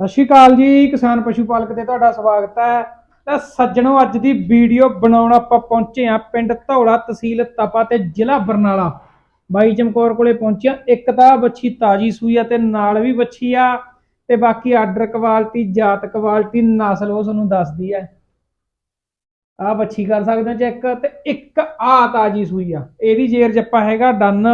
ਸਤਿ ਸ਼੍ਰੀ ਅਕਾਲ ਜੀ, ਕਿਸਾਨ ਪਸ਼ੂ ਪਾਲਕ ਤੇ ਤੁਹਾਡਾ ਸਵਾਗਤ ਹੈ। ਤਾਂ ਸੱਜਣੋ, ਅੱਜ ਦੀ ਵੀਡੀਓ ਬਣਾਉਣ ਆਪਾਂ ਪਹੁੰਚੇ ਆ ਪਿੰਡ ਧੌਲਾ ਤਹਿਸੀਲ ਤਪਾ ਤੇ ਜ਼ਿਲ੍ਹਾ ਬਰਨਾਲਾ। ਬਾਈ ਚਮਕੌਰ ਕੋਲੇ ਪਹੁੰਚਿਆ, ਇੱਕ ਤਾਂ ਬੱਚੀ ਤਾਜੀ ਸੂਈ ਆ ਤੇ ਨਾਲ ਵੀ ਬੱਚੀ ਆ ਤੇ ਬਾਕੀ ਆਰਡਰ ਕੁਆਲਿਟੀ, ਜਾਤ ਕੁਆਲਿਟੀ, ਨਸਲ ਉਹ ਤੁਹਾਨੂੰ ਦੱਸਦੀ ਹੈ। ਆ ਬੱਚੀ ਕਰ ਸਕਦੇ ਹੋ ਚੈੱਕ ਤੇ ਇੱਕ ਆ ਤਾਜੀ ਸੂਈ ਆ, ਇਹਦੀ ਜੇਰ ਜੱਪਾ ਹੈਗਾ ਡਨ।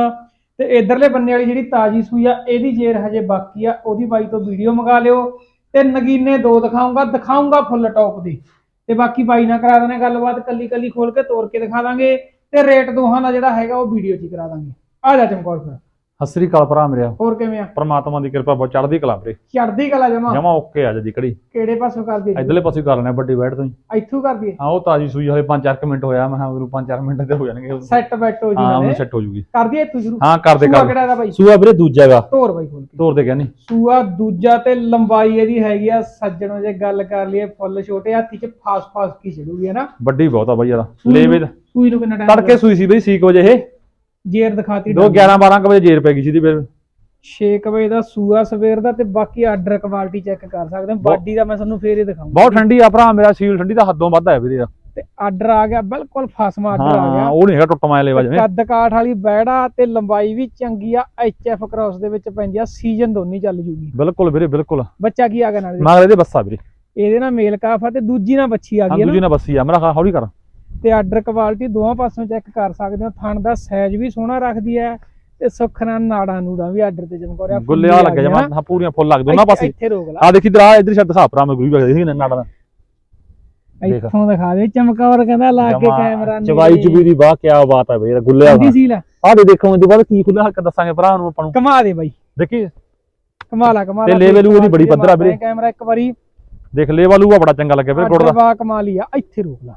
ਤੇ ਇਧਰਲੇ ਬੰਨੇ ਵਾਲੀ ਜਿਹੜੀ ਤਾਜੀ ਸੂਈ ਆ, ਇਹਦੀ ਜੇਰ ਹਜੇ ਬਾਕੀ ਆ, ਉਹਦੀ ਬਾਈ ਤੋਂ ਵੀਡੀਓ ਮੰਗਾ ਲਿਓ ਤੇ ਨਗੀਨੇ ਦੋ ਦਿਖਾਉਂਗਾ ਦਿਖਾਉਂਗਾ ਫੁੱਲ ਟੌਪ ਦੀ। ਤੇ ਬਾਕੀ ਬਾਈ ਨਾਲ ਕਰਾ ਦੇਣਾ ਗੱਲਬਾਤ ਕੱਲੀ ਕੱਲੀ ਖੋਲ ਕੇ ਤੋੜ ਕੇ ਦਿਖਾ ਦਾਂਗੇ ਤੇ ਰੇਟ ਦੋਹਾਂ ਦਾ ਜਿਹੜਾ ਹੈਗਾ ਉਹ ਵੀਡੀਓ 'ਚ ਹੀ ਕਰਾ ਦਾਂਗੇ। ਆ ਜਾ ਚਮਕੌਰ ਫਿਰ। ਸਤਿ ਸ੍ਰੀ ਅਕਾਲ ਭਰਾ ਮੇਰਿਆ। ਹੋਰ ਕਿਵੇਂ ਆ? ਪਰਮਾਤਮਾ ਦੀ ਕਿਰਪਾ ਬਹੁਤ ਚੜ੍ਹਦੀ ਕਲਾ ਵੀਰੇ। ਚੜਦੀ ਕਲਾ ਜਮਾ? ਜਮਾ ਓਕੇ ਆ ਜਦੀ ਕੜੀ ਕਿਹੜੇ ਪਾਸੋਂ ਕਰਦੀ ਇਧਰਲੇ ਪਾਸੇ ਕਰ ਲੈਣਾ ਵੱਡੀ ਬੈਠ ਤੋਂ ਹੀ ਇੱਥੋਂ ਕਰਦੀ ਹਾਂ ਉਹ ਤਾਜੀ ਸੂਈ ਹਲੇ 5-4 ਮਿੰਟ ਹੋਇਆ ਮੈਂ ਹਾਂ ਗੁਰੂ 5-4 ਮਿੰਟ ਤੇ ਹੋ ਜਾਣਗੇ। ਸੈੱਟ ਬੈਠੋ ਜੀ ਹਾਂ ਨਾਲੇ। ਉਹ ਸੈੱਟ ਹੋ ਜੂਗੀ। ਕਰਦੀ ਇੱਥੋਂ ਸ਼ੁਰੂ? ਹਾਂ ਕਰਦੇ ਕਰ। ਸੂਆ ਵੀਰੇ ਦੂਜਾ ਹੈਗਾ। ਤੋਰ ਬਾਈ ਖੋਲ ਕੇ। ਤੋਰ ਦੇ ਕਹਿੰਦੀ ਸੂਆ ਦੂਜਾ ਤੇ ਲੰਬਾਈ ਇਹਦੀ ਹੈਗੀ ਆ ਸੱਜਣੋ ਜੇ ਗੱਲ ਕਰ ਲਈਏ ਫੁੱਲ ਛੋਟੇ ਹਾਥੀ 'ਚ ਫਾਸ ਫਾਸ ਕੀ ਚੜੂਗੀ ਹੈ ਨਾ ਵੱਡੀ ਬਹੁਤ ਆ ਬਾਈ ਯਾਰ ਲੇਵੇ ਦਾ- ਸੂਈ ਨੂੰ ਕਿੰਨਾ ਟਾਈਮ ਤੜਕੇ ਸੂਈ ਸੀ ਬਈ 6 ਵਜੇ ਇਹ। ਜੇਰ ਦਿਖਾਤੀ ਦੋ 11-12 ਵਜੇ ਜੇਰ ਪੈ ਗਈ ਸੀ ਦੀ ਫਿਰ 6 ਵਜੇ ਦਾ ਸੂਆ ਸਵੇਰ ਦਾ ਤੇ ਬਾਕੀ ਆਰਡਰ ਕੁਆਲਿਟੀ ਚੈੱਕ ਕਰ ਸਕਦੇ ਹੋ। ਬਾਡੀ ਦਾ ਮੈਂ ਤੁਹਾਨੂੰ ਫੇਰ ਹੀ ਦਿਖਾਉਂਗਾ ਬਹੁਤ ਠੰਡੀ ਆ ਭਰਾ ਮੇਰਾ ਸੀਲ ਠੰਡੀ ਦਾ ਹੱਦੋਂ ਵੱਧ ਹੈ ਵੀਰੇ ਯਾਰ। ਤੇ ਆਰਡਰ ਆ ਗਿਆ ਬਿਲਕੁਲ ਫਸਮਾ ਆਰਡਰ ਆ ਗਿਆ। ਉਹ ਨਹੀਂ ਹੈਗਾ ਟੁੱਟ ਮਾਇਆ ਲੇਵਾ ਜਿਵੇਂ। ਕੱਦ ਕਾਠ ਵਾਲੀ ਬੈੜਾ ਤੇ ਲੰਬਾਈ ਵੀ ਚੰਗੀ ਆ ਐਚਐਫ ਕ੍ਰਾਸ ਦੇ ਵਿੱਚ ਪੈਂਦੀ ਆ ਸੀਜ਼ਨ ਦੋਨੀ ਚੱਲ ਜੂਗੀ। ਬਿਲਕੁਲ ਵੀਰੇ ਬਿਲਕੁਲ। ਬੱਚਾ ਕੀ ਆ ਗਿਆ ਨਾਲ? ਮਗਰ ਇਹਦੇ ਬੱਸਾ ਵੀਰੇ। ਇਹਦੇ ਨਾਲ ਮੇਲ ਕਾਫ ਆ ਤੇ ਦੂਜੀ ਨਾਲ ਬੱਚੀ ਆ ਗਈ ਹੈ ਦੂਜੀ ਨਾਲ ਬੱਸੀ ਆ। ਮੇਰਾ ਹੌਲੀ ਕਰ। ਤੇ ਆਰਡਰ ਕੁਆਲਿਟੀ ਦੋਵਾਂ ਪਾਸੋਂ ਚੈੱਕ ਕਰ ਸਕਦੇ ਹੋ। ਥਣ ਦਾ ਸਾਈਜ਼ ਵੀ ਸੋਹਣਾ ਰੱਖਦੀ ਹੈ ਤੇ ਸੁੱਖ ਨਾਲ ਨਾੜਾਂ ਨੂੜਾਂ ਵੀ ਆਰਡਰ ਤੇ ਜਮ ਕਰਿਆ। ਗੁੱਲੇ ਆ ਲੱਗਿਆ ਜਮਾ ਹਾਂ ਪੂਰੀਆਂ ਫੁੱਲ ਲੱਗ ਦੋਨਾਂ ਪਾਸੇ। ਇੱਥੇ ਰੋਕ ਲਾ। ਆ ਦੇਖੀ ਆ ਇਧਰ ਛੱਡ ਦਿਖਾ ਭਰਾ ਮੈਂ ਗੁਰੂ ਵੀ ਦੇਖੀ ਨਾੜਾ। ਦਾ। ਇੱਥੋਂ ਦਿਖਾ ਦੇ ਚਮਕੌਰ ਕਹਿੰਦਾ ਲਾ ਕੇ ਕੈਮਰਾ ਨੇੜੇ। ਚਵਾਈ ਚੁਬੀ ਦੀ ਬਾਹ ਕੀ ਬਾਤ ਹੈ ਬਈ ਗੁੱਲੇ ਆ ਸੀ ਲੈ ਦੇ ਦੇਖੋ ਇਹਦੇ ਬਾਅਦ ਕੀ ਖੁੱਲਾ ਹੱਕ ਦੱਸਾਂਗੇ ਭਰਾ ਨੂੰ ਆਪਾਂ ਨੂੰ। ਕਮਾ ਦੇ ਬਾਈ। ਦੇਖੀ? ਕਮਾਲਾ ਕਮਾਲਾ ਤੇ level ਉਹਦੀ ਬੜੀ ਪੱਧਰ ਆ ਵੀਰੇ। ਕੈਮਰਾ ਇੱਕ ਵਾਰੀ। ਦੇਖ ਲੇਵਾ ਲੂਆ ਬੜਾ ਚੰਗਾ ਲੱਗਿਆ ਵੀਰੇ ਗੁੜ ਦਾ। ਬਾ ਕਮਾਲੀ ਆ ਇੱਥੇ ਰੋਕ ਲਾ।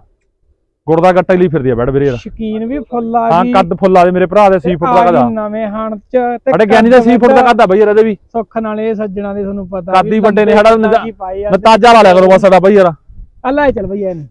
ਗੁੜ ਦਾ ਗੱਟਾ ਲਈ ਫਿਰਦੀ ਆ ਬੈੜ ਵੀਰੇ ਯਾਰ ਸ਼ਕੀਨ ਵੀ ਫੁੱਲ ਆ ਹਾਂ ਗਈ ਕੱਦ ਫੁੱਲ ਆ ਦੇ ਮੇਰੇ ਭਰਾ ਦੇ ਤੇ 6 ਫੁੱਟ ਦਾ ਨਵੇਂ ਹਣ ਚ ਤੇ ਗਿਆਨੀ ਦਾ 6 ਫੁੱਟ ਦਾ ਕੱਦ ਆ ਬਈ ਯਾਰ ਇਹਦੇ ਵੀ। ਸੁੱਖ ਨਾਲ ਇਹ ਸੱਜਣਾ ਦੇ ਤੁਹਾਨੂੰ ਪਤਾ ਕੱਦ ਹੀ ਵੱਡੇ ਨੇ, ਸਾਡਾ ਨਤਾਜਾ ਲਾ ਲਿਆ ਕਰੋ ਬਸ ਸਾਡਾ ਬਈ ਯਾਰ। ਆ ਲੈ ਚੱਲ ਭਈਆ ਇਹਨੂੰ।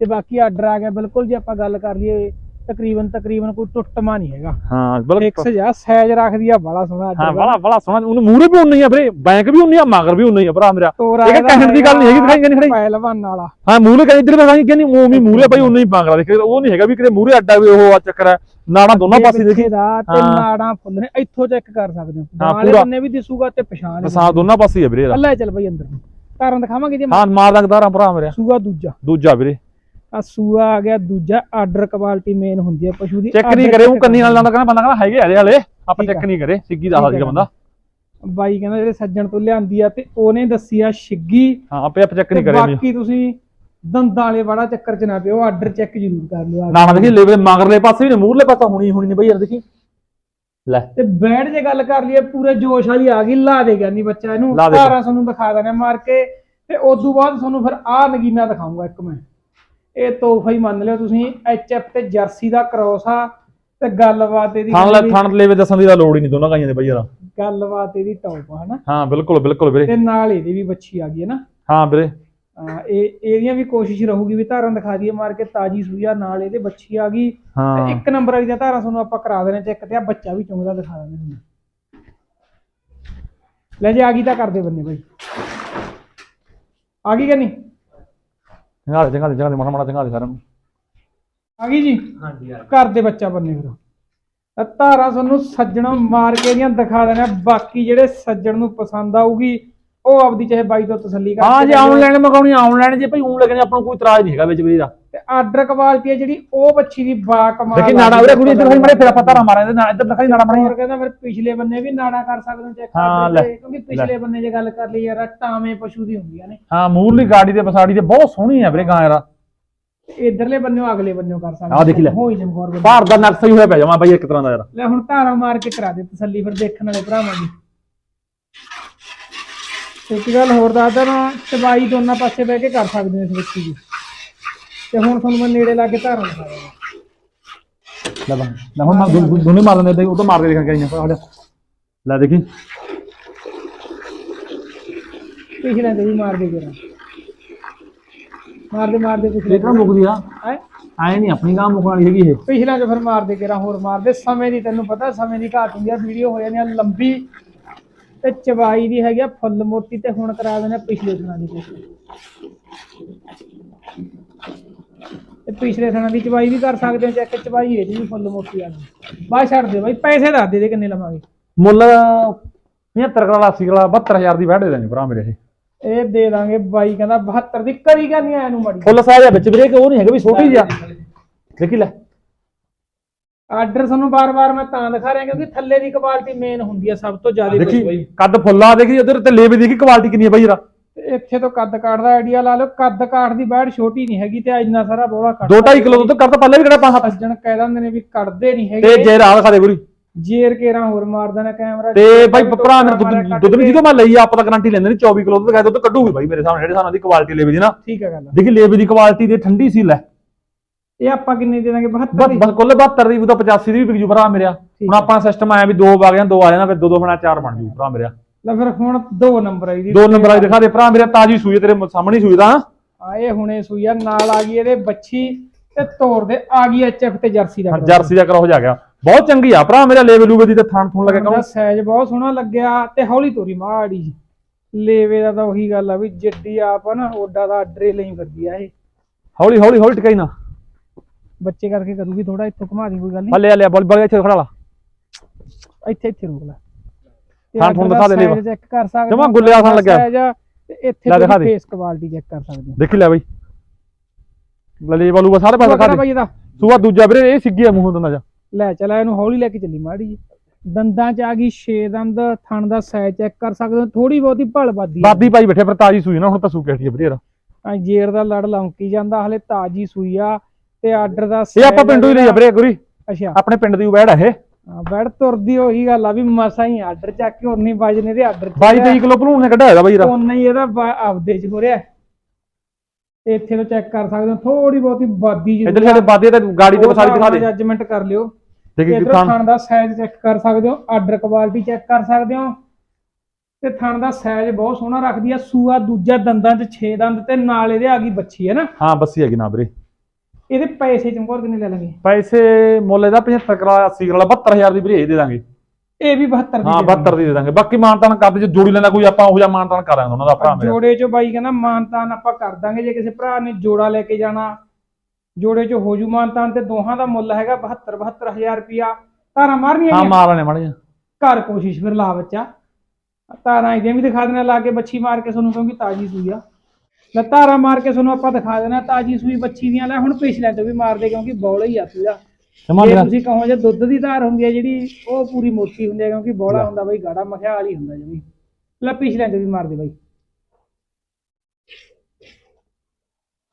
ਤੇ ਬਾਕੀ ਆਰਡਰ ਆ ਗਿਆ ਬਿਲਕੁਲ ਜੇ ਆਪਾਂ ਗੱਲ ਕਰ ਲਈਏ ਤਕਰੀਬਨ ਤਕਰੀਬਨ ਕੋਈ ਟੁੱਟਮਾ ਨਹੀਂ ਹੈਗਾ। ਹਾਂ ਬਿਲਕੁਲ ਫਿਕਸ ਜਿਹਾ ਸਾਈਜ਼ ਰੱਖਦੀ ਆ ਬੜਾ ਸੋਹਣਾ ਹਾਂ ਬੜਾ ਬੜਾ ਸੋਹਣਾ ਉਹਨੂੰ ਮੂਰੇ ਵੀ ਉਨੀ ਆ ਵੀਰੇ ਬੈਂਕ ਵੀ ਉਨੀ ਆ ਮਗਰ ਵੀ ਉਨੀ ਆ ਭਰਾ ਮੇਰਾ। ਇਹ ਕਹਿਣ ਦੀ ਗੱਲ ਨਹੀਂ ਹੈਗੀ ਦਿਖਾਈ ਨਹੀਂ ਖੜੀ। ਪਹਿਲਵਾਨ ਵਾਲਾ। ਹਾਂ ਮੂਲੇ ਕਹਿੰਦੇ ਇੱਧਰ ਦਿਖਾਈ ਕਹਿੰਦੀ ਉਹ ਵੀ ਮੂਲੇ ਭਾਈ ਉਨਾ ਬਾਂਗਲਾ ਦੇਖ ਉਹ ਨਹੀਂ ਹੈਗਾ ਵੀ ਕਿਤੇ ਮੂਰੇ ਅੱਡਾ ਵੀ ਉਹ ਆ ਚੱਕਰ ਹੈ। ਨਾੜਾਂ ਦੋਨਾਂ ਪਾਸੇ ਦੇਖੀ। ਦਾ ਤੇ। ਨਾੜਾਂ ਫੁੱਲ ਨੇ ਇੱਥੋਂ ਚੈੱਕ ਕਰ ਸਕਦੇ ਹੋ। ਨਾਲੇ। ਬੰਨੇ ਵੀ ਦਿਸੂਗਾ ਤੇ ਪਛਾਣ ਪਸਾਂ ਦੋਨਾਂ ਪਾਸੇ ਹੀ ਆ ਵੀਰੇ। ਅੱਲਾ ਚੱਲ ਬਈ ਅੰਦਰ ਨੂੰ। ਕਾਰਨ ਦਿਖਾਵਾਂਗੇ ਜੀ ਹਾਂ ਮਾਰ ਦਗਦਾਰਾਂ ਭਰਾ ਮੇਰਾ। ਸੂਆ ਦੂਜਾ। ਦੂਜਾ ਵੀਰੇ। ਆ ਸੂਆ ਆ ਗਿਆ ਦੂਜਾ ਆਰਡਰ ਕੁਆਲਿਟੀ ਮੇਨ ਹੁੰਦੀ ਹੈ ਪਸ਼ੂ ਦੀ ਚੈੱਕ ਨਹੀਂ ਕਰੇ ਉਹ ਕੰਨੀ ਨਾਲ ਲਾਉਂਦਾ ਕਹਿੰਦਾ ਬੰਦਾ ਕਹਿੰਦਾ ਹੈਗੇ ਹਲੇ ਹਲੇ। ਆਪਾਂ ਚੈੱਕ ਆ। ਨਹੀਂ ਕਰੇ ਸਿੱਗੀ ਦਾ ਸੀਗਾ ਬੰਦਾ। ਬਾਈ ਕਹਿੰਦਾ ਜਿਹੜੇ ਸੱਜਣ ਤੋਂ ਲਿਆਂਦੀ ਆ ਤੇ ਉਹਨੇ ਦੱਸੀ ਆ ਛਿੱਗੀ ਹਾਂ ਆਪੇ ਆਪ ਚੈੱਕ ਨਹੀਂ ਕਰੇ ਬਾਕੀ ਤੁਸੀਂ ਦੰਦਾਂ ਵਾਲੇ ਬੜਾ ਚੱਕਰ ਚ ਨਾ ਪਿਓ ਆਰਡਰ ਚੈੱਕ ਜ਼ਰੂਰ ਕਰ ਲਿਓ ਆ। ਨਾ ਨਾ ਦੇਖੀ ਲੇਵੇ ਮਗਰਲੇ ਪਾਸੇ ਵੀ ਨੇ ਮੂਰਲੇ ਪਾਸੇ ਹੁਣੀ ਹੁਣੀ ਨਹੀਂ ਬਈ ਯਾਰ ਦੇਖੀ। ਲੈ। ਤੇ ਬੈਠ ਜੇ ਗੱਲ ਕਰ ਲਈਏ ਪੂਰੇ ਜੋਸ਼ ਵਾਲੀ ਆ ਗਈ ਲਾ ਦੇ ਗਿਆ ਨਹੀਂ ਬੱਚਾ ਇਹਨੂੰ। ਲਾ ਦੇਗਾ। ਧਾਰਾਂ ਤੁਹਾਨੂੰ ਦਿਖਾ ਦੇਣਾ ਮਾਰ ਕੇ ਤੇ ਉਸ ਤੋਂ ਬਾਅਦ ਤੁਹਾਨੂੰ ਫਿਰ ਆ ਨਗੀਨਾ ਦਿਖਾਉਂਗਾ ਇੱਕ ਮੈਂ। ਇਹ ਤੋਹਫਾ ਹੀ ਮੰਨ ਲਿਓ ਤੁਸੀਂ ਐਚਐਫ ਤੇ ਜਰਸੀ ਦਾ ਕ੍ਰੋਸ ਆ ਤੇ ਗੱਲਬਾਤ ਇਹਦੀ ਥਣ ਲੈ ਥਣ ਲੇਵੇ ਦੱਸਣ ਦੀ ਤਾਂ ਲੋੜ ਹੀ ਨਹੀਂ ਦੋਨਾਂ ਗਾਈਆਂ ਦੇ ਬਈ ਯਾਰ। ਗੱਲਬਾਤ ਇਹਦੀ ਟੌਪ ਆ ਹਨਾ? ਹਾਂ ਬਿਲਕੁਲ ਬਿਲਕੁਲ ਵੀਰੇ। ਤੇ ਨਾਲ ਇਹਦੀ ਵੀ ਬੱਚੀ ਆ ਗਈ ਹੈ ਨਾ। ਹਾਂ ਵੀਰੇ। ਇਹ ਇਹਦੀਆਂ ਵੀ ਕੋਸ਼ਿਸ਼ ਰਹੂਗੀ ਵੀ ਧਾਰਾਂ ਦਿਖਾ ਦਈਏ ਮਾਰ ਕੇ ਤਾਜੀ ਸੂਈਆ ਨਾਲ ਇਹਦੇ ਬੱਚੀ ਆ ਗਈ। ਤੇ ਇੱਕ ਨੰਬਰ ਵਾਲੀ ਦੀਆਂ ਧਾਰਾਂ ਤੁਹਾਨੂੰ ਆਪਾਂ ਕਰਾ ਦੇਣੇ ਚੈੱਕ ਤੇ ਆ ਬੱਚਾ ਵੀ ਚੁੰਗਦਾ ਦਿਖਾ ਦਿੰਦੇ ਤੁਹਾਨੂੰ। ਲੈ ਜੇ ਆ ਗਈ ਤਾਂ ਕਰਦੇ ਬੰਨੇ ਬਾਈ। ਆ ਗਈ ਕਿ ਨਹੀਂ? ਚੰਗਾ ਦੇ ਚੰਗਾ ਦੇ ਚੰਗਾ ਦੇ ਮਾੜਾ ਮਾੜਾ ਚੰਗਾ ਦੇ ਸਾਰਿਆਂ ਨੂੰ। ਆ ਗਈ ਜੀ? ਹਾਂਜੀ ਘਰ ਦੇ ਬੱਚਾ ਬੰਨੇ ਫਿਰ। ਤਾਂ ਧਾਰਾਂ ਤੁਹਾਨੂੰ ਸੱਜਣੋਂ ਮਾਰ ਕੇ ਦੀਆਂ ਦਿਖਾ ਦੇਣਾ ਬਾਕੀ ਜਿਹੜੇ ਸੱਜਣ ਨੂੰ ਪਸੰਦ ਆਊਗੀ ਉਹ ਆਪਦੀ ਚਾਹੇ ਬਾਈ ਤੋਂ ਤਸੱਲੀ ਕਰਕੇ ਹਾਂ ਜੇ। ਆਨਲਾਈਨ ਮੰਗਾਉਣੀ ਆਨਲਾਈਨ ਜੇ ਭਾਈ ਆਨ ਲੱਗਣੇ ਆਪਾਂ ਨੂੰ ਕੋਈ ਇਤਰਾਜ਼ ਨਹੀਂ ਹੈਗਾ ਵਿੱਚ ਵੀਰੇ ਦਾ। ਆਰਡਰ ਕੁਆਲਿਟੀ ਹੈ ਜਿਹੜੀ ਉਹ ਬੱਚੀ ਦੀ ਬਾ ਕਮਾਲ ਦੇਖੀ ਆ ਨਾੜਾ ਵੀਰੇ ਕੁੜੀ ਇੱਧਰ ਮਾਰੇ ਫਿਰ ਆਪਾਂ ਧਾਰਾ ਮਾਰਾਂਗੇ ਇੱਧਰ ਦਿਖਾਈ ਨਾੜਾ ਮਾਰੀ ਹੋਰ ਕਹਿੰਦਾ ਫਿਰ ਪਿਛਲੇ ਬੰਨੇ ਵੀ ਨਾੜਾ ਕਰ ਸਕਦੇ ਹੋ ਚੈੱਕ ਹਾਂ, ਲੈ, ਕਿਉਂਕਿ ਪਿਛਲੇ ਬੰਨੇ ਜੇ ਗੱਲ ਕਰ ਲਈ ਯਾਰ ਟਾਵੇਂ ਪਸ਼ੂ ਦੀ ਹੁੰਦੀਆਂ ਨੇ। ਹਾਂ ਮੂਰਲੀ ਗਾੜੀ ਦੇ ਪਸਾੜੀ ਦੇ ਬਹੁਤ ਸੋਹਣੀ ਆ ਵੀਰੇ ਗਾਂ ਯਾਰ। ਇਧਰਲੇ ਬੰਨਿਓ ਅਗਲੇ ਬੰਨਿਓ ਕਰ ਸਕਦੇ ਆਹ ਦੇਖੀ ਲੈ। ਹੋਈ ਜਮਗੌਰ ਬੰਨੇ। ਭਾਰ ਦਾ ਨਕਸ਼ਾ ਹੀ ਹੋਇਆ ਪਿਆ ਜਮਾ ਬਾਈ ਇੱਕ ਤਰ੍ਹਾਂ ਦਾ ਯਾਰ। ਲੈ ਹੁਣ ਧਾਰਾ ਮਾਰ ਕੇ ਕਰਾ ਦੇ ਤਸੱਲੀ ਫਿਰ ਦੇਖਣ ਵਾਲੇ ਭਰਾਵਾਂ ਦੀ। ਇੱਕ ਗੱਲ ਹੋਰ ਦੱਸਦਾ ਨਾ ਚਬਾਈ ਦੋਨਾਂ ਪਾਸੇ ਬਹਿ ਕੇ ਕਰ ਸਕਦੇ ਨੇ ਇਸ ਬੱਚੀ ਦੀ। ਤੇ ਹੁਣ ਤੁਹਾਨੂੰ ਮੈਂ ਨੇੜੇ ਲਾ ਕੇ ਧਾਰਾ ਦਿਖਾ ਦਿੰਦਾ। ਲੈ ਬਾ ਲੈ ਹੁਣ ਮੈਂ ਦੋ- ਦੋ- ਦੋਨੇ ਮਾਰ ਦਿੰਦੇ ਉਹ ਤਾਂ ਮਾਰ ਕੇ ਦੇਖਾਂ ਗਾਈਆਂ ਫੜ ਲੈ ਦੇਖੀ। ਪਿਛਲੇ ਤੇ ਵੀ ਮਾਰ ਦੇ ਜਰਾ ਮਾਰ ਦੇ ਮਾਰ ਦੇ ਪਿਛਲੇ ਇਹ ਤਾਂ ਮੁੱਕਦੀ ਆ? ਹੈਂ? ਐ ਨਹੀਂ ਆਪਣੀ ਗਾਂ ਮੁੱਕਣ ਵਾਲੀ ਹੈਗੀ ਇਹ। ਪਿਛਲਾ ਚ ਫਿਰ ਮਾਰ ਦੇ ਕੇਰਾ ਹੋਰ ਮਾਰ ਦੇ ਸਮੇਂ ਦੀ ਤੈਨੂੰ ਪਤਾ ਸਮੇਂ ਦੀ ਘਾਟ ਹੁੰਦੀ ਆ ਵੀਡੀਓ ਹੋ ਜਾਂਦੀ ਆ ਲੰਬੀ। ਤੇ ਤੇ ਚਵਾਈ ਦੀ ਹੈਗੀ ਆ ਫੁੱਲ ਮੋਟੀ ਤੇ ਹੁਣ ਕਰਾ ਦੇਣਾ ਪਿਛਲੇ ਥਣਾ ਦੀ। ਚੈੱਕ ਤੇ ਪਿਛਲੇ ਥਣਾ ਦੀ ਚਵਾਈ ਵੀ ਕਰ ਸਕਦੇ ਹੋ ਚੈੱਕ ਚਵਾਈ ਇਹਦੀ ਵੀ ਫੁੱਲ ਮੋਟੀ ਆ ਬਾਅਦ ਛੱਡ ਦੇ ਬਾਈ ਪੈਸੇ ਦੱਸ ਦੇ ਦੇ ਕਿੰਨੇ ਲਵਾਂਗੇ। ਮੁੱਲ 75 ਕਲਾ 80 ਕਲਾ 72000 ਦੀ ਵੈਟ ਦੇ ਦਾਂਗੇ ਭਰਾ ਮੇਰੇ ਇਹ। ਇਹ ਦੇ ਦਾਂਗੇ ਬਾਈ ਕਹਿੰਦਾ 72 ਦੀ ਕਰੀ ਕਰਨੀ ਆਇਆ ਨੂੰ ਮੜੀ। ਫੁੱਲ ਸਾਈਜ਼ ਆ ਵਿੱਚ ਵੀਰੇ ਉਹ ਨਹੀਂ ਹੈਗਾ ਵੀ ਛੋਟੀ ਜਿਹਾ ਦੇਖੀ ਲੈ। ਆਰਡਰ ਤੁਹਾਨੂੰ ਬਾਰ-ਬਾਰ ਮੈਂ ਤਾਂ ਦਿਖਾ ਰਿਹਾ ਕਿਉਂਕਿ ਥੱਲੇ ਦੀ ਕੁਆਲਿਟੀ ਮੇਨ ਹੁੰਦੀ ਆ ਸਭ ਤੋਂ ਜ਼ਿਆਦਾ ਦੇਖੀ ਕੱਦ ਫੁੱਲਾ ਦੇਖੀ ਉਧਰ ਤੇ ਲੇਵੇ ਦੇਖੀ ਕੁਆਲਿਟੀ ਕਿੰਨੀ ਹੈ ਬਾਈ ਜਰਾ। ਇੱਥੇ ਤੋਂ ਕੱਦ ਕਾਠ ਦਾ ਆਈਡੀਆ ਲਾ ਲਓ ਕੱਦ ਕਾਠ ਦੀ ਬੈੜ ਛੋਟੀ ਨਹੀਂ ਹੈਗੀ ਤੇ ਇੰਨਾ ਸਾਰਾ ਬੋਲਾ ਕੱਢ 2.5 ਕਿਲੋ ਦੁੱਧ ਕਰਦਾ ਪਹਿਲਾਂ ਵੀ ਕਿਹੜਾ ਸੱਤ ਸੱਜਣ ਕਹਿ ਦਿੰਦੇ ਨੇ ਵੀ ਕੱਢਦੇ ਨਹੀਂ ਤੇ ਹੈਗੇ। ਜੇ ਰਾਹ ਖਾ ਦੇ ਪੂਰੀ ਜੇਰ ਕੇਰਾ ਹੋਰ ਮਾਰ ਦੇਣਾ ਕੈਮਰਾ ਤੇ ਬਾਈ ਭਰਾ ਮੇਰੇ ਦੁੱਧ ਦੁੱਧ ਵੀ ਜਦੋਂ ਮੈਂ ਲਈ ਆ, ਆਪਾਂ ਤਾਂ ਗਾਰੰਟੀ ਲੈਂਦੇ ਨਹੀਂ 24 ਕਿਲੋ ਦੁੱਧ ਕਹਿੰਦਾ ਦੁੱਧ ਕੱਢੂਗੀ ਬਾਈ ਮੇਰੇ ਸਾਹਮਣੇ ਜਿਹੜੇ ਸਾਹਮਣੇ ਦੀ ਕੁਆਲਿਟੀ ਲੇਵੇ ਦੀ ਨਾ। ਠੀਕ ਹੈ ਗੱਲ। ਦੇਖੀ ਲੇਵੇ ਦੀ ਕੁਆਲਿਟੀ ਦੇ ਠੰਡੀ ਸੀ ਲੈ। ਇਹ ਆਪਾਂ ਕਿੰਨੇ ਦੇ ਦਾਂਗੇ? 72 ਬਸ ਦੀ। ਬਸ ਕੁੱਲ 72 ਦੀ ਵੀ ਤਾਂ 85 ਦੀ ਵੀ ਵਿਕ ਜੂ ਭਰਾ ਮੇਰਾ ਹੁਣ ਆਪਾਂ ਸਿਸਟਮ ਆਇਆ ਵੀ ਦੋ ਜਾਣ ਦੋ ਆ ਜਾਣਾ ਫਿਰ ਦੋ ਦੋ ਬਣਾ ਚਾਰ ਬਣ ਜੂ ਭਰਾ ਮੇਰਾ ਲੈ ਫਿਰ ਹੁਣ ਦੋ ਨੰਬਰ ਆਈ ਦੀ ਦੋ ਨੰਬਰ ਵਾਲੀ ਦਿਖਾ ਦੇ ਭਰਾ ਮੇਰਾ ਤਾਜੀ ਸੂਈ ਤੇਰੇ ਸਾਹਮਣੇ ਹੀ ਸੂਈ ਦਾ ਆਏ ਹੁਣੇ ਸੂਈਆ ਨਾਲ ਆ ਗਈ ਇਹਦੇ ਬੱਚੀ ਤੇ ਤੋੜ ਦੇ ਆ ਗਈ ਐਚਐਫ ਤੇ ਜਰਸੀ ਦਾ ਜਰਸੀ ਦਾ ਕਰੋ ਹੋ ਜਾ ਗਿਆ। ਬਹੁਤ ਚੰਗੀ ਆ ਭਰਾ ਮੇਰਾ ਲੇਵੇ ਲੂਵੇ ਦੀ ਤੇ ਥਣ ਥੁਣ ਲੱਗੇ ਕੰਮ। ਸਾਈਜ਼ ਬਹੁਤ ਸੋਹਣਾ ਲੱਗਿਆ ਤੇ ਹੌਲੀ ਤੋਰੀ ਮਾੜੀ ਜਿਹੀ। ਲੇਵੇ ਦਾ ਤਾਂ ਉਹੀ ਗੱਲ ਆ ਵੀ ਜਿੱਡੀ ਆਪ ਆ ਨਾ ਓਡਾ ਦਾ ਆਰਡਰ ਲਈ ਫਿਰਦੀ ਆ ਇਹ। ਹੌਲੀ ਹੌਲੀ ਹੌਲੀ ਟਿਕਾਈ ਨਾ। ਬੱਚੇ ਕਰਕੇ ਕਰੂਗੀ ਥੋੜਾ ਇੱਥੋਂ ਘੁਮਾ ਦੀ ਕੋਈ ਗੱਲ ਨਹੀਂ ਬੱਲੇ ਲਿਆ ਬੋਲ ਬੋਲ ਇੱਥੇ ਖੜਾ ਲਾ। ਇੱਥੇ ਇੱਥੇ ਰੁਕ ਲੈ। ਹਾਂ, ਤੁਹਾਨੂੰ ਦਿਖਾ ਦੇ ਲੇਵਾ। ਚੈੱਕ ਕਰ ਸਕਦੇ ਜਮਾਂ ਗੁੱਲੇ ਆਸਣ ਲੱਗਿਆ। ਇੱਥੇ ਤੁਸੀਂ। ਫੇਸ ਕੁਆਲਿਟੀ ਚੈੱਕ ਕਰ ਸਕਦੇ ਦੇਖੀ ਲੈ ਬਾਈ। ਲੱਲੇ ਬਾਲੂ ਬਸ ਸਾਰੇ ਪਾਸੇ ਦਿਖਾ ਕਿਹੜਾ ਦੇ। ਸੂਆ ਦੂਜਾ ਵੀਰੇ ਇਹ ਸਿੱਗੀ ਆ ਮੂੰਹ ਦੰਦਾ ਜਾ ਲੈ ਚਲਾ ਇਹਨੂੰ ਹੌਲੀ ਲੈ ਕੇ ਚੱਲੀ ਮਾੜੀ ਜੀ ਦੰਦਾਂ ਚ ਆ ਗਈ 6 ਦੰਦ ਥਣ ਦਾ ਸਾਈਜ਼ ਚੈੱਕ ਕਰ ਸਕਦੇ ਹੋ। ਥੋੜੀ ਬਹੁਤੀ ਭਲ ਬਾਦੀ ਬਾਦੀ ਪਾਈ ਬੈਠੇ ਪਰ ਤਾਜੀ ਸੂਈ ਨਾ ਹੁਣ ਤਾਂ ਸੂਕੇ ਹਟੀ ਵੀਰੇ ਆ ਜੇਰ ਦਾ ਲੜ ਲੌਂਕੀ ਜਾਂਦਾ ਹਲੇ ਤਾਜੀ ਸੂਈ ਆ ਤੇ ਆਰਡਰ ਦਾ ਇਹ ਆਪਾਂ ਪਿੰਡੋਂ ਹੀ ਲਈ ਆ ਵੀਰੇ ਗੁਰੀ ਅੱਛਾ। ਆਪਣੇ ਪਿੰਡ ਦੀ ਵੈੜ ਆ ਇਹ। ਹਾਂ, ਬੈਡ ਤੁਰਦੀ ਉਹੀ ਗੱਲ ਆ ਵੀ ਮਸਾ ਹੀ ਆਰਡਰ ਚੱਕ ਕੇ ਉਨੀ ਵਜਨੇ ਦੇ ਆਰਡਰ 22 23 ਕਿਲੋ ਭਲੂਣ ਨੇ ਕੱਢਿਆ ਹੈਗਾ ਬਾਈ ਯਾਰ ਉਨਾ ਹੀ ਇਹਦਾ ਆਪਦੇ ਚ ਹੋ ਰਿਹਾ। ਇੱਥੇ ਤੋਂ ਚੈੱਕ ਕਰ ਸਕਦੇ ਹੋ ਥੋੜੀ ਬਹੁਤੀ ਬਾਦੀ ਇੱਧਰ ਸਾਡੇ ਬਾਦੀ ਤੇ ਗਾੜੀ ਤੇ ਵਸਾਰੀ ਦਿਖਾ ਦੇ। ਜੱਜਮੈਂਟ ਕਰ ਲਿਓ। ਦੇਖੀ ਇਧਰ ਥਣ ਥਣ ਦਾ ਸਾਈਜ਼ ਚੈੱਕ ਕਰ ਸਕਦੇ ਹੋ ਆਰਡਰ ਕੁਆਲਿਟੀ ਚੈੱਕ ਕਰ ਸਕਦੇ ਹੋ। ਤੇ ਥਣ ਦਾ ਸਾਈਜ਼ ਬਹੁਤ ਸੋਹਣਾ ਰੱਖਦੀ ਆ ਸੂਆ ਦੂਜਾ ਦੰਦਾਂ 'ਚ 6 ਦੰਦ ਤੇ ਨਾਲ ਇਹਦੇ ਆ ਗਈ ਬੱਚੀ ਹੈ ਨਾ? ਹਾਂ ਬੱਸੀ ਹੈਗੀ ਨਾ ਵੀਰੇ। ਇਹਦੇ ਪੈਸੇ ਚਮਕੌਰ ਕਿੰਨੇ ਲੈ ਲਾਂਗੇ ਪੈਸੇ ਮੁੱਲ ਇਹਦਾ 75 ਕਰਾ 80 ਕਰਾ 72000 ਦੀ ਵੀਰੇ ਇਹ ਦੇ ਦਾਂਗੇ। ਇਹ ਵੀ 72 ਦੀ ਹਾਂ ਦੇ 72 ਦੀ ਦੇ ਦਾਂਗੇ। ਬਾਕੀ ਮਾਨਤਾਨ ਕਰਦੇ ਜੇ ਜੋੜੀ ਲੈਂਦਾ ਕੋਈ ਆਪਾਂ ਉਹ ਜਿਹਾ ਮਾਨਤਾਨ ਕਰਾਂਗੇ ਉਹਨਾਂ ਦਾ ਭਰਾ ਮੇਰਾ ਜੋੜੇ 'ਚ ਬਾਈ ਕਹਿੰਦਾ ਮਾਨਤਾਨ ਆਪਾਂ ਕਰ ਦਾਂਗੇ ਜੇ ਕਿਸੇ ਭਰਾ ਨੇ ਜੋੜਾ ਲੈ ਕੇ ਜਾਣਾ ਜੋੜੇ 'ਚ ਹੋ ਜੂ ਮਾਨਤਾਨ ਤੇ ਦੋਹਾਂ ਦਾ ਮੁੱਲ ਹੈਗਾ 72 72000 ਰੁਪਿਆ ਤਾਰਾਂ ਮਾਰਨੀਆਂ ਹਾਂ ਹੈਗੀਆਂ? ਮਾਰ ਲੈਣੇ ਮਾੜੇ ਘਰ ਕੋਸ਼ਿਸ਼ ਫਿਰ ਲਾ ਬੱਚਾ। ਤਾਰਾਂ ਇਹਦੇ ਵੀ ਦਿਖਾ ਦੇਣਾ ਲਾ ਕੇ ਬੱਚੀ ਮਾਰ ਕੇ ਤੁਹਾਨੂੰ ਕਿਉਂਕਿ ਤਾਜੀ ਸੂਈ ਆ। ਲੈ ਤਾਰਾਂ ਮਾਰ ਕੇ ਤੁਹਾਨੂੰ ਆਪਾਂ ਦਿਖਾ ਦੇਣਾ ਤਾਜੀ ਸੂਈ ਬੱਚੀ ਦੀਆਂ। ਲੈ ਹੁਣ ਪਿਛਲੇ ਤੋਂ ਵੀ ਮਾਰ ਦੇ ਕਿਉਂਕਿ ਬੌਲਾ ਹੀ ਆ ਪੂਰਾ। ਜੇ ਤੁਸੀਂ ਕਹੋ ਜੇ ਦੁੱਧ ਦੀ ਧਾਰ ਹੁੰਦੀ ਹੈ ਜਿਹੜੀ ਉਹ ਪੂਰੀ ਮੋਟੀ ਹੁੰਦੀ ਹੈ ਕਿਉਂਕਿ ਬੌਲਾ ਹੁੰਦਾ ਬਈ ਗਾੜਾ ਮਖਿਆ ਵਾਲੀ ਹੁੰਦਾ ਜਮੀ। ਲੈ ਪਿਛਲੇ ਤੋਂ ਵੀ ਮਾਰ ਦੇ ਬਾਈ।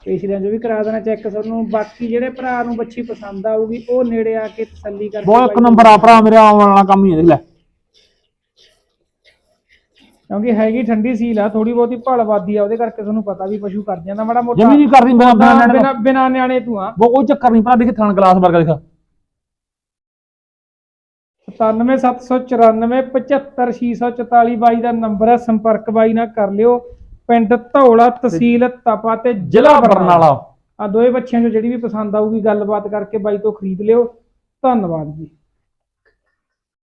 ਪਿਛਲੇ ਤੋਂ ਵੀ ਕਰਾ ਦੇਣਾ ਚੈੱਕ ਤੁਹਾਨੂੰ। ਬਾਕੀ ਜਿਹੜੇ ਭਰਾ ਨੂੰ ਬੱਚੀ ਪਸੰਦ ਆਊਗੀ ਉਹ ਨੇੜੇ ਆ ਕੇ ਤਸੱਲੀ ਕਰਕੇ ਬਹੁਤ ਇੱਕ ਨੰਬਰ ਆ ਭਰਾ ਮੇਰਾ ਆਉਣ ਵਾਲਾ ਕੰਮ ਹੀ ਹੈ ਦੇਖ ਲੈ। ਕਿਉਂਕਿ ਹੈਗੀ ਠੰਡੀ ਸੀਲ ਆ ਥੋੜੀ ਬਹੁਤੀ ਭਲਵਾਦੀ ਆ ਉਹਦੇ ਕਰਕੇ ਤੁਹਾਨੂੰ ਪਤਾ ਵੀ ਪਸ਼ੂ ਕਰ ਜਾਂਦਾ ਮਾੜਾ ਮੋਟਾ ਜਮੀ ਨਹੀਂ ਕਰਦੀ ਮੈਂ ਬਿਨਾ ਬਿਨਾ ਬਿਨਾ ਨਿਆਣੇ ਤੂੰ ਆ। ਉਹ ਕੋਈ ਚੱਕਰ ਨਹੀਂ ਭਰਾ ਦੇਖੀ ਥਣ ਗਲਾਸ ਵਰਗਾ ਦੇਖ। 97794 75644 ਬਾਈ ਦਾ ਨੰਬਰ ਹੈ ਸੰਪਰਕ ਬਾਈ ਨਾਲ ਕਰ ਲਿਓ। ਪਿੰਡ ਧੌਲਾ ਤਹਿਸੀਲ ਤਪਾ ਤੇ ਜ਼ਿਲ੍ਹਾ ਬਰਨਾਲਾ। ਆ ਦੋਏ ਬੱਚਿਆਂ ਚੋਂ ਜਿਹੜੀ ਵੀ ਪਸੰਦ ਆਊਗੀ ਗੱਲਬਾਤ ਕਰਕੇ ਬਾਈ ਤੋਂ ਖਰੀਦ ਲਿਓ। ਧੰਨਵਾਦ ਜੀ।